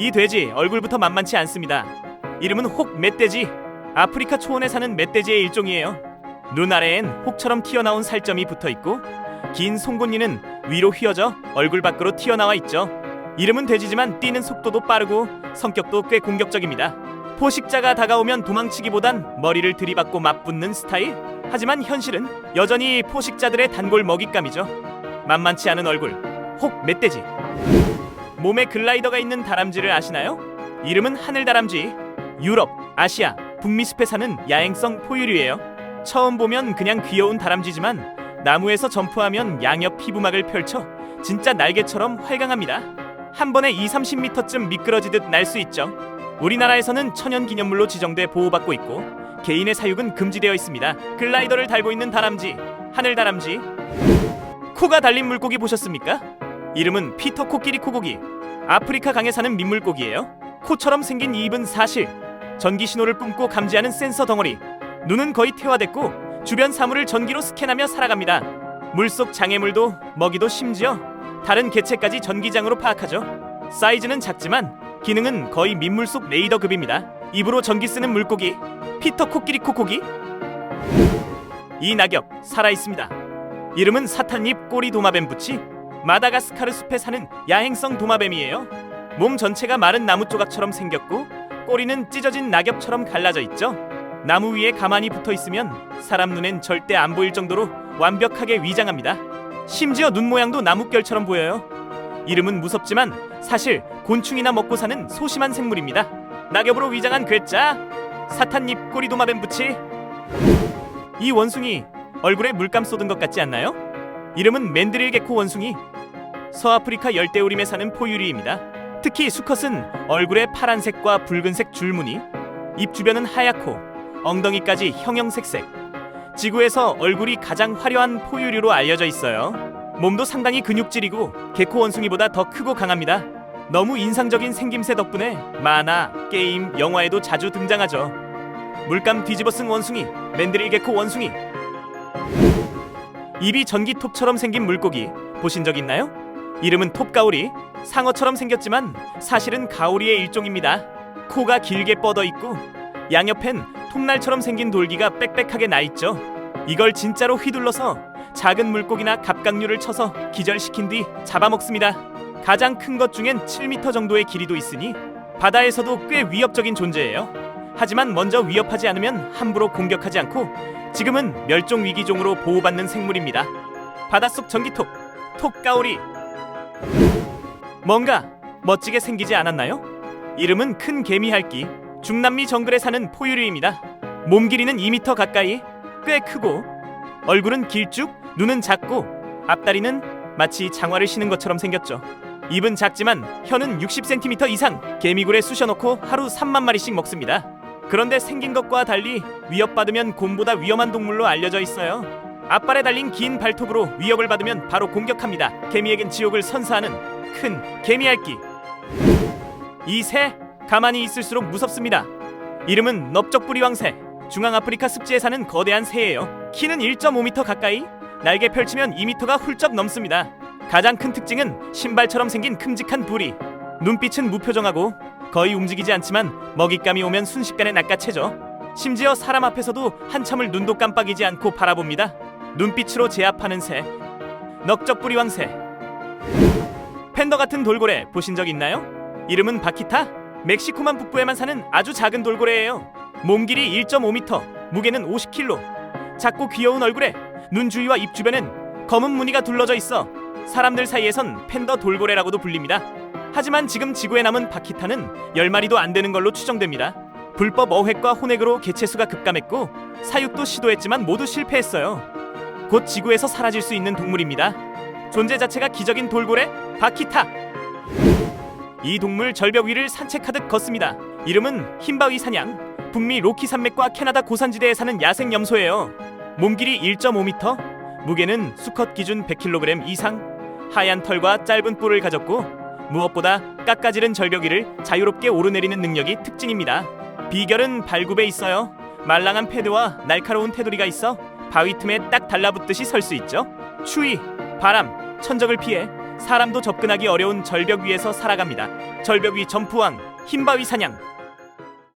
이 돼지 얼굴부터 만만치 않습니다. 이름은 혹 멧돼지. 아프리카 초원에 사는 멧돼지의 일종이에요. 눈 아래엔 혹처럼 튀어나온 살점이 붙어 있고 긴 송곳니는 위로 휘어져 얼굴 밖으로 튀어나와 있죠. 이름은 돼지지만 뛰는 속도도 빠르고 성격도 꽤 공격적입니다. 포식자가 다가오면 도망치기보단 머리를 들이받고 맞붙는 스타일. 하지만 현실은 여전히 포식자들의 단골 먹잇감이죠. 만만치 않은 얼굴. 혹 멧돼지. 몸에 글라이더가 있는 다람쥐를 아시나요? 이름은 하늘 다람쥐. 유럽, 아시아, 북미 숲에 사는 야행성 포유류예요. 처음 보면 그냥 귀여운 다람쥐지만 나무에서 점프하면 양옆 피부막을 펼쳐 진짜 날개처럼 활강합니다. 한 번에 2, 30m쯤 미끄러지듯 날 수 있죠. 우리나라에서는 천연기념물로 지정돼 보호받고 있고 개인의 사육은 금지되어 있습니다. 글라이더를 달고 있는 다람쥐, 하늘 다람쥐. 코가 달린 물고기 보셨습니까? 이름은 피터 코끼리 코고기. 아프리카 강에 사는 민물고기예요. 코처럼 생긴 이 입은 사실 전기 신호를 뿜고 감지하는 센서 덩어리. 눈은 거의 퇴화됐고 주변 사물을 전기로 스캔하며 살아갑니다. 물속 장애물도 먹이도 심지어 다른 개체까지 전기장으로 파악하죠. 사이즈는 작지만 기능은 거의 민물 속 레이더급입니다. 입으로 전기 쓰는 물고기 피터 코끼리 코코기. 이 낙엽 살아 있습니다. 이름은 사탄잎 꼬리 도마뱀 부치. 마다가스카르 숲에 사는 야행성 도마뱀이에요. 몸 전체가 마른 나무 조각처럼 생겼고 꼬리는 찢어진 낙엽처럼 갈라져 있죠. 나무 위에 가만히 붙어 있으면 사람 눈엔 절대 안 보일 정도로 완벽하게 위장합니다. 심지어 눈 모양도 나뭇결처럼 보여요. 이름은 무섭지만 사실 곤충이나 먹고 사는 소심한 생물입니다. 낙엽으로 위장한 괴짜 사탄잎 꼬리 도마뱀 부치. 이 원숭이 얼굴에 물감 쏟은 것 같지 않나요? 이름은 맨드릴 게코 원숭이. 서아프리카 열대우림에 사는 포유류입니다. 특히 수컷은 얼굴에 파란색과 붉은색 줄무늬, 입 주변은 하얗고 엉덩이까지 형형색색. 지구에서 얼굴이 가장 화려한 포유류로 알려져 있어요. 몸도 상당히 근육질이고 개코 원숭이보다 더 크고 강합니다. 너무 인상적인 생김새 덕분에 만화, 게임, 영화에도 자주 등장하죠. 물감 뒤집어 쓴 원숭이, 맨드릴 게코 원숭이. 입이 전기톱처럼 생긴 물고기 보신 적 있나요? 이름은 톱가오리. 상어처럼 생겼지만 사실은 가오리의 일종입니다. 코가 길게 뻗어 있고 양옆엔 톱날처럼 생긴 돌기가 빽빽하게 나 있죠. 이걸 진짜로 휘둘러서 작은 물고기나 갑각류를 쳐서 기절시킨 뒤 잡아먹습니다. 가장 큰 것 중엔 7m 정도의 길이도 있으니 바다에서도 꽤 위협적인 존재예요. 하지만 먼저 위협하지 않으면 함부로 공격하지 않고 지금은 멸종 위기종으로 보호받는 생물입니다. 바닷속 전기톱 톱가오리 뭔가 멋지게 생기지 않았나요? 이름은 큰 개미할기 중남미 정글에 사는 포유류입니다. 몸 길이는 2m 가까이 꽤 크고 얼굴은 길쭉 눈은 작고 앞다리는 마치 장화를 신은 것처럼 생겼죠. 입은 작지만 혀는 60cm 이상 개미굴에 쑤셔놓고 하루 3만 마리씩 먹습니다. 그런데 생긴 것과 달리 위협받으면 곰보다 위험한 동물로 알려져 있어요. 앞발에 달린 긴 발톱으로 위협을 받으면 바로 공격합니다. 개미에겐 지옥을 선사하는 큰 개미알기. 이 새 가만히 있을수록 무섭습니다. 이름은 넓적부리 왕새. 중앙 아프리카 습지에 사는 거대한 새예요. 키는 1.5m 가까이, 날개 펼치면 2m가 훌쩍 넘습니다. 가장 큰 특징은 신발처럼 생긴 큼직한 부리. 눈빛은 무표정하고 거의 움직이지 않지만 먹잇감이 오면 순식간에 낚아채죠. 심지어 사람 앞에서도 한참을 눈도 깜빡이지 않고 바라봅니다. 눈빛으로 제압하는 새. 넉적부리 왕새. 팬더 같은 돌고래 보신 적 있나요? 이름은 바키타. 멕시코만 북부에만 사는 아주 작은 돌고래예요. 몸 길이 1.5m, 무게는 50kg. 작고 귀여운 얼굴에 눈 주위와 입 주변엔 검은 무늬가 둘러져 있어 사람들 사이에선 팬더 돌고래라고도 불립니다. 하지만 지금 지구에 남은 바키타는 10마리도 안 되는 걸로 추정됩니다. 불법 어획과 혼액으로 개체 수가 급감했고 사육도 시도했지만 모두 실패했어요. 곧 지구에서 사라질 수 있는 동물입니다. 존재 자체가 기적인 돌고래 바키타. 이 동물 절벽 위를 산책하듯 걷습니다. 이름은 흰바위 사냥. 북미 로키 산맥과 캐나다 고산지대에 사는 야생 염소예요. 몸 길이 1.5m, 무게는 수컷 기준 100kg 이상, 하얀 털과 짧은 뿔을 가졌고 무엇보다 깎아지른 절벽 위를 자유롭게 오르내리는 능력이 특징입니다. 비결은 발굽에 있어요. 말랑한 패드와 날카로운 테두리가 있어 바위 틈에 딱 달라붙듯이 설 수 있죠. 추위, 바람, 천적을 피해 사람도 접근하기 어려운 절벽 위에서 살아갑니다. 절벽 위 점프왕, 흰바위 사냥,